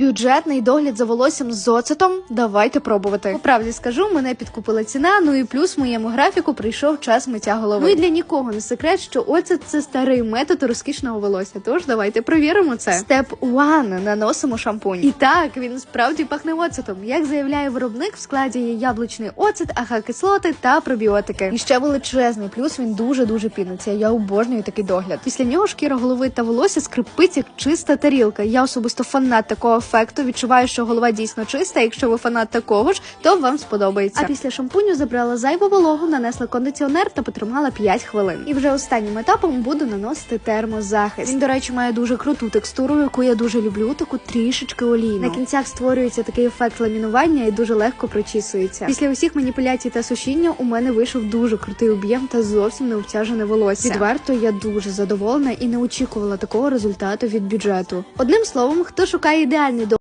Бюджетний догляд за волоссям з оцетом. Давайте пробувати. По правді скажу, мене підкупила ціна. Ну і плюс в моєму графіку прийшов час миття голови. Ну і для нікого не секрет, що оцет це старий метод розкішного волосся. Тож давайте провіримо це. Степ 1. наносимо шампунь. І так він справді пахне оцетом. Як заявляє виробник, в складі є яблучний оцет, аха-кислоти та пробіотики. І ще величезний плюс він дуже дуже піниться. Я обожнюю такий догляд. Після нього шкіра голови та волосся скрипить як чиста тарілка. Я особисто фанат такого ефекту. Відчуваю, що голова дійсно чиста. Якщо ви фанат такого ж, то вам сподобається. А після шампуню забрала зайву вологу, нанесла кондиціонер та потримала 5 хвилин. І вже останнім етапом буду наносити термозахист. Він, до речі, має дуже круту текстуру, яку я дуже люблю. Таку трішечки олійну. На кінцях створюється такий ефект ламінування і дуже легко прочісується. Після усіх маніпуляцій та сушіння у мене вийшов дуже крутий об'єм та зовсім не обтяжене волосся. Відверто я дуже задоволена і не очікувала такого результату від бюджету. Одним словом, хто шукає ідеальний